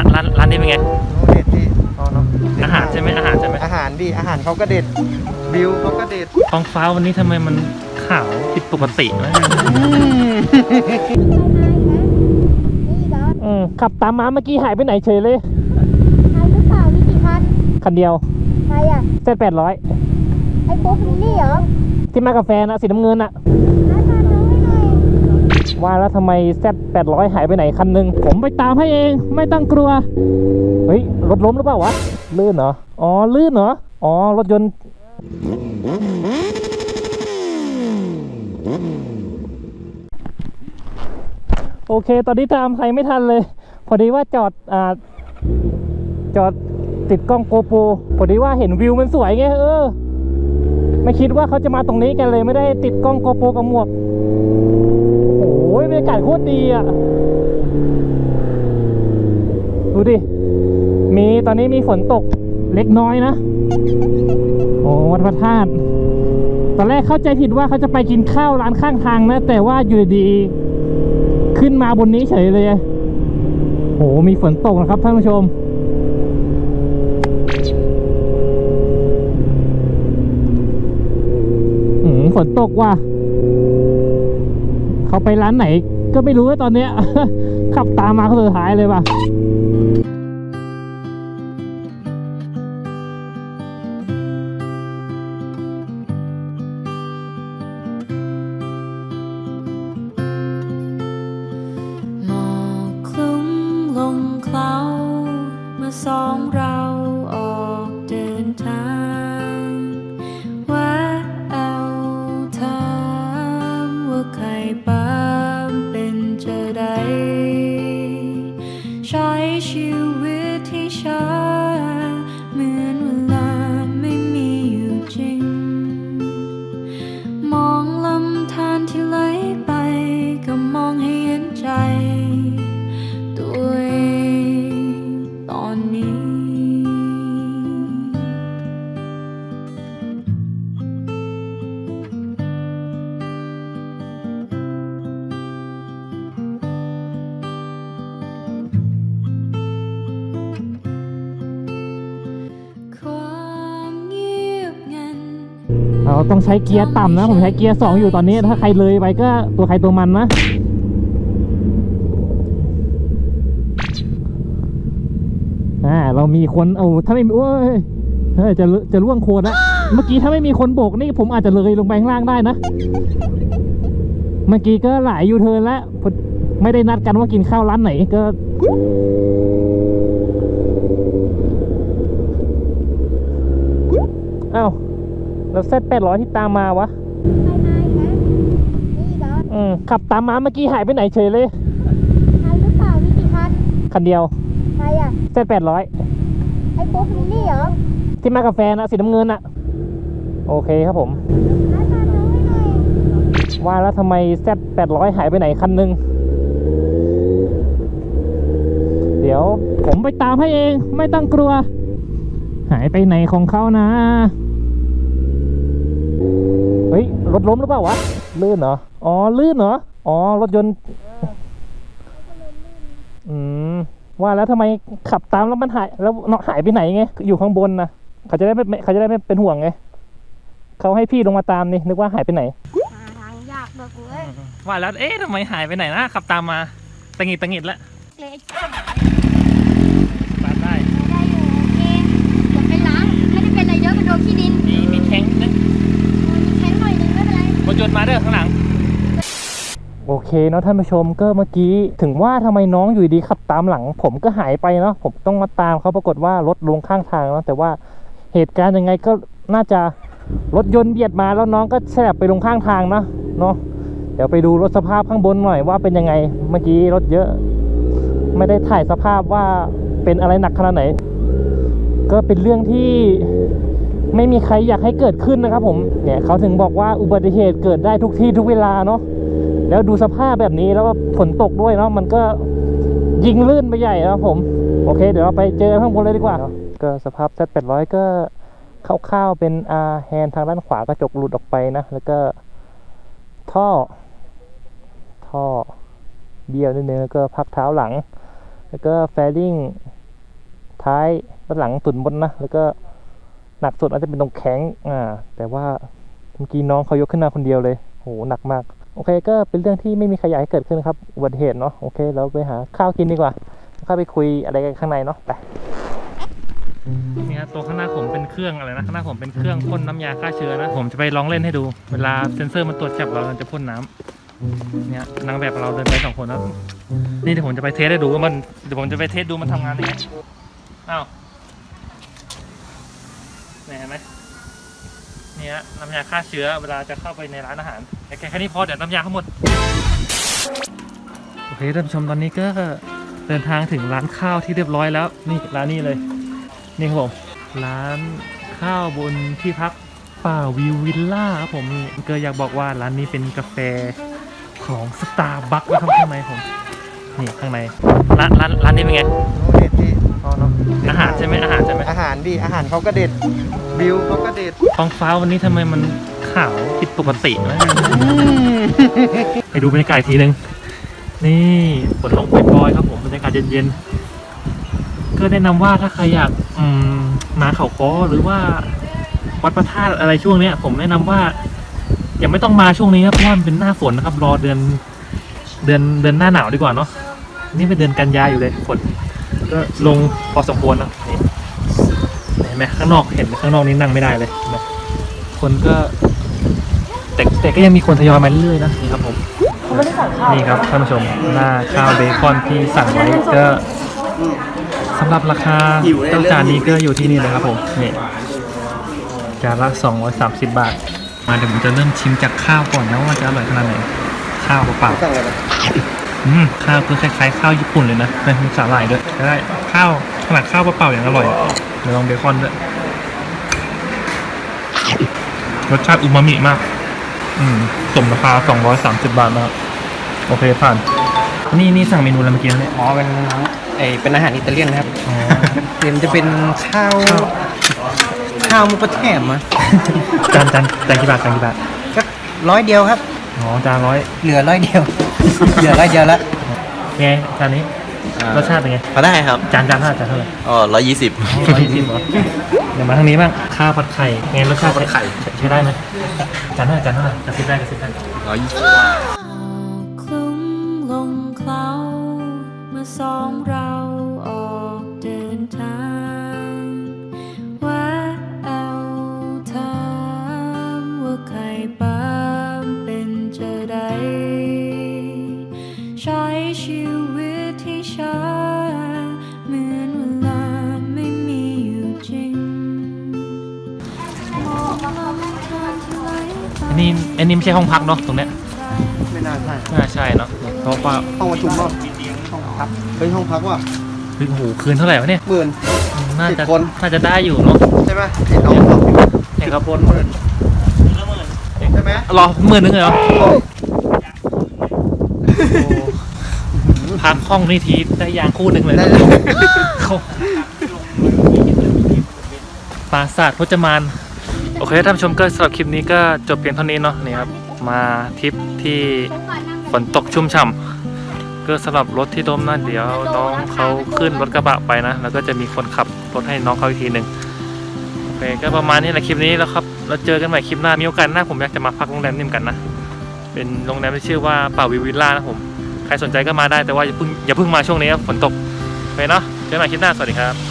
านร้านร้านนี้เป็นไงโอ้เด็ดพี่เอาเนาะเด็ดอาหารใช่ไหมอาหารใช่ไหมอาหารดิอาหารเขาก็เด็ดบิวเขาก็เด็ดท้องฟ้าวันนี้ทำไมมันขาวผิดปกติวะอืมขับตามมาเมื่อกี้หายไปไหนเฉยเลยใครหรือเปล่านี่กี่คันคันเดียวใครอะเส้นแปดร้อยไอ้ปุ๊บลิลลี่เหรอที่มากับแฟนอะสีน้ำเงินอะ ว่าแล้วทำไมเซตแปดร้อยหายไปไหนคันหนึ่งผมไปตามให้เองไม่ต้องกลัว เฮ้ย รถล้มหรือเปล่าวะ ลื่นเหรอ อ๋อ ลื่นเหรอ อ๋อ รถยนต์โอเค ตอนนี้ตามใครไม่ทันเลย พอดีว่าจอดอ่าจอดติดกล้องโกโปรพอดีว่าเห็นวิวมันสวยไงเออ ไม่คิดว่าเขาจะมาตรงนี้กันเลยไม่ได้ติดกล้องโกโปรกับหมวก รยากาศโคตรดีอะ ดูดิ มีตอนนี้มีฝนตกเล็กน้อยนะ โอ้วัดพระธาตุตอนแรกเข้าใจผิดว่าเขาจะไปกินข้าวร้านข้างทางนะ แต่ว่าอยู่ดีๆขึ้นมาบนนี้เฉยเลยโอ้มีฝนตกนะครับท่านผู้ชมอืมฝนตกว่ะ เขาไปร้านไหนก็ไม่รู้ว่าตอนเนี้ย ขับตามมาเขาสุดท้ายเลยว่ะหมอกคลุ้งลงเคล้ามาสองเรา เราต้องใช้เกียร์ต่ำนะ ผมใช้เกียร์สองอยู่ตอนนี้ ถ้าใครเลยไปก็ตัวใครตัวมันนะ อ่า เรามีคนเอาถ้าไม่มีโอ้ยเฮ้ยจะจะล่วงโคนละเมื่อกี้ถ้าไม่มีคนโบกนี่ผมอาจจะเลยลงไปข้างล่างได้นะ เมื่อกี้ก็หลายยูเทิร์นแล้วไม่ได้นัดกันว่ากินข้าวร้านไหนก็เอ้า แล้วเซตแปดร้อยที่ตามมาวะใครมาอีกนะนี่อีกเหรออืมขับตามมาเมื่อกี้หายไปไหนเฉยเลยใครหรือเปล่านี่กี่คันคันเดียวใครอะเซตแปดร้อยไอ้ปุ๊บลิลลี่เหรอที่มากับแฟนอะสีน้ำเงินอะโอเคครับผมร้านมาน้องให้หน่อยว่าแล้วทำไมเซตแปดร้อยหายไปไหนคันหนึ่งเดี๋ยวผมไปตามให้เองไม่ต้องกลัว หายไปไหนของเขานะเฮ้ย รถล้มหรือเปล่าวะ ลื่นเหรอ อ๋อ ลื่นเหรอ อ๋อ รถยนต์อืม ว่าแล้วทำไมขับตามแล้วมันหาย แล้วเนาะหายไปไหนไง อยู่ข้างบนนะเขาจะได้ไม่เขาจะได้ไม่เป็นห่วงไง เขาให้พี่ลงมาตามนี่นึกว่าหายไปไหน หาทางยากด้วยกูเอ้ยว่าแล้ว เอ๊ะทำไมหายไปไหนนะขับตามมาตังหิดตังหิดแล้วเล เด้อข้างหลัง โอเคเนาะท่านผู้ชมก็เมื่อกี้ ถึงว่าทำไมน้องอยู่ดีขับตามหลัง ผมก็หายไปเนาะผมต้องมาตามเขาปรากฏว่ารถลงข้างทางเนาะแต่ว่าเหตุการณ์ยังไงก็น่าจะรถยนต์เบียดมาแล้วน้องก็แฉบไปลงข้างทางเนาะเนาะเดี๋ยวไปดูรถสภาพข้างบนหน่อยว่าเป็นยังไงเมื่อกี้รถเยอะ ไม่ได้ถ่ายสภาพว่าเป็นอะไรหนักขนาดไหน ก็เป็นเรื่องที่ ไม่มีใครอยากให้เกิดขึ้นนะครับผมเนี่ยเขาถึงบอกว่าอุบัติเหตุเกิดได้ทุกที่ทุกเวลาเนาะแล้วดูสภาพแบบนี้แล้วก็ฝนตกด้วยเนาะมันก็ยิงลื่นไปใหญ่นะครับผมโอเค เดี๋ยวเราไปเจอข้างบนเลยดีกว่า ก็สภาพ Z 800 ก็คร่าวๆเป็นอาแฮนทางด้านขวากระจกหลุดออกไปนะ แล้วก็ท่อ ท่อเบี้ยวนิดนึงแล้วก็พักเท้าหลัง แล้วก็แฟริงท้ายด้านหลังตุ่นบนนะ แล้วก็ หนักสุดอาจจะเป็นตรงแข้งอ่า แต่ว่าเมื่อกี้น้องเขายกขึ้นมาคนเดียวเลยโหหนักมากโอเคก็เป็นเรื่องที่ไม่มีใครอยากให้เกิดขึ้นครับอุบัติเหตุเนาะโอเคเราไปหาข้าวกินดีกว่าเข้าไปคุยอะไรกันข้างในเนาะไปนี่ฮะตัวข้างหน้าผมเป็นเครื่องอะไรนะข้างหน้าผมเป็นเครื่องพ่นน้ำยาฆ่าเชื้อนะผมจะไปลองเล่นให้ดู เวลาเซ็นเซอร์มันตรวจจับเรามันจะพ่นน้ำเนี่ยนางแบบเราเดินไปสองคนแล้วนี่เดี๋ยวผมจะไปเทสให้ดูว่ามันเดี๋ยวผมจะไปเทสดูมันทำงานยังไงอ้าว เนี่ยเห็นไหมเนี่ยน้ำยาฆ่าเชื้อเวลาจะเข้าไปในร้านอาหารแค่แค่นี้พอเดี๋ยวน้ำยาเขาหมด โอเคท่านผู้ชมตอนนี้ก็เดินทางถึงร้านข้าวที่เรียบร้อยแล้ว นี่ร้านนี้เลย นี่ครับผมร้านข้าวบนที่พักป่าวิววิลล่าครับผมนี่ก็อยากบอกว่าร้านนี้เป็นกาแฟของสตาร์บัคนะครับข้างในผมนี่ข้างในร้านร้านร้านนี้เป็นไง อ้เด็ดพี่เอาเนาะเด็ดอาหารใช่ไหมอาหารใช่ไหมอาหารดีอาหารเขาก็เด็ดวิวเขาก็เด็ดท้องฟ้าวันนี้ทำไมมันขาวผิดปกตินะไปดูบรรยากาศอีกทีนึง นี่ฝนลงปล่อยๆครับผมบรรยากาศเย็นๆก็แนะนำว่าถ้าใครอยากอืมมาเขาค้อหรือว่า วัดพระธาตุอะไรช่วงเนี้ย ผมแนะนำว่า อย่าไม่ต้องมาช่วงนี้ครับเพราะว่ามันเป็นหน้าฝนนะครับ รอเดือน เดือนเดือนหน้าหนาวดีกว่าเนาะนี่เป็นเดือนกันยาอยู่เลยฝน ก็ลงพอสมควรนะนี่เห็นไหมข้างนอกเห็นไหมข้างนอกนี้นั่งไม่ได้เลยเห็นไหมคนก็แต่แต่ก็ยังมีคนทยอยมาเรื่อยๆนะนี่ครับผมนี่ครับท่านผู้ชมหน้าข้าวเบคอนที่สั่งไว้ก็สำหรับราคาเจ้าจานนี้ก็อยู่ที่นี่เลยครับผมนี่จานละ 230 บาท มาเดี๋ยวผมจะเริ่มชิมจากข้าวก่อนนะว่าจะอร่อยขนาดไหนข้าวเปล่าสั่ง อะไรนะๆอืมข้าวคือคล้ายๆข้าวญี่ปุ่นเลยนะแต่มีสาหร่ายด้วยได้ข้าวขนาดข้าวเปล่าๆอย่างอร่อยอะเดี๋ยวลองเบคอนด้วยรสชาติอูมามิมาก อืมสมราคา230บาทนะครับโอเคผ่าน นี่นี่สั่งเมนูอะไรเมื่อกี้เนี่ย อ๋อ เป็นไอเป็นอาหารอิตาเลียนนะครับอ๋อ เดี๋ยวมันจะเป็นข้าว ข้าวหมุกระแถมอะจานจานจานกี่บาทจานกี่บาท สักร้อยเดียวครับ อ๋อ จานร้อย เหลือร้อยเดียว เหลือร้อยเดียวแล้วไงจานนี้รสชาติเป็นไงก็ได้ครับจานจานเท่าไหร่จานเท่าไหร่อ๋อร้อยยี่สิบร้อยยี่สิบเหรอเดี๋ยวมาทางนี้บ้างข้าวผัดไข่ไงรสชาติข้าวผัดไข่ใช้ใช้ได้ไหมจานเท่าไหร่จานเท่าไหร่กระซิบได้กระซิบได้ร้อยยี่สิบคลุ้งลงเคล้าเมื่อสองเรา อันนี้อันนี้ไม่ใช่ห้องพักเนาะตรงเนี้ยไม่น่าใช่น่าใช่เนาะเพราะว่าห้องประชุมป่ะห้องพักเป็นห้องพักว่ะเฮ้ยโอ้โหคืนเท่าไหร่วะเนี่ยหมื่น น่าจะสิบคน น่าจะได้อยู่เนาะใช่ไหมเห็นน้องบอกเห็นครับคนหมื่นใช่ไหมรอหมื่นนึงเลยเหรอพักห้องนี่ทีได้ยางคู่หนึ่งเลยได้นะเลย เขาปราสาทพจมาน โอเคท่านผู้ชมก็สำหรับคลิปนี้ก็จบเพียงเท่านี้เนาะนี่ครับมาทริปที่ฝนตกชุ่มฉ่ำก็สำหรับรถที่ล้มนั่นเดี๋ยวน้องเขาขึ้นรถกระบะไปนะ แล้วก็จะมีคนขับรถให้น้องเขาอีกทีหนึ่งโอเคก็ประมาณนี้แหละคลิปนี้แล้วครับเราเจอกันใหม่คลิปหน้ามีโอกาสหน้าผมอยากจะมาพักโรงแรมนี้เหมือนกันนะเป็นโรงแรมที่ชื่อว่าป่าวิวิลล่านะผมใครสนใจก็มาได้แต่ว่าอย่าเพิ่งอย่าเพิ่งมาช่วงนี้ฝนตกโอเคเนาะเจอกันใหม่คลิปหน้าสวัสดีครับ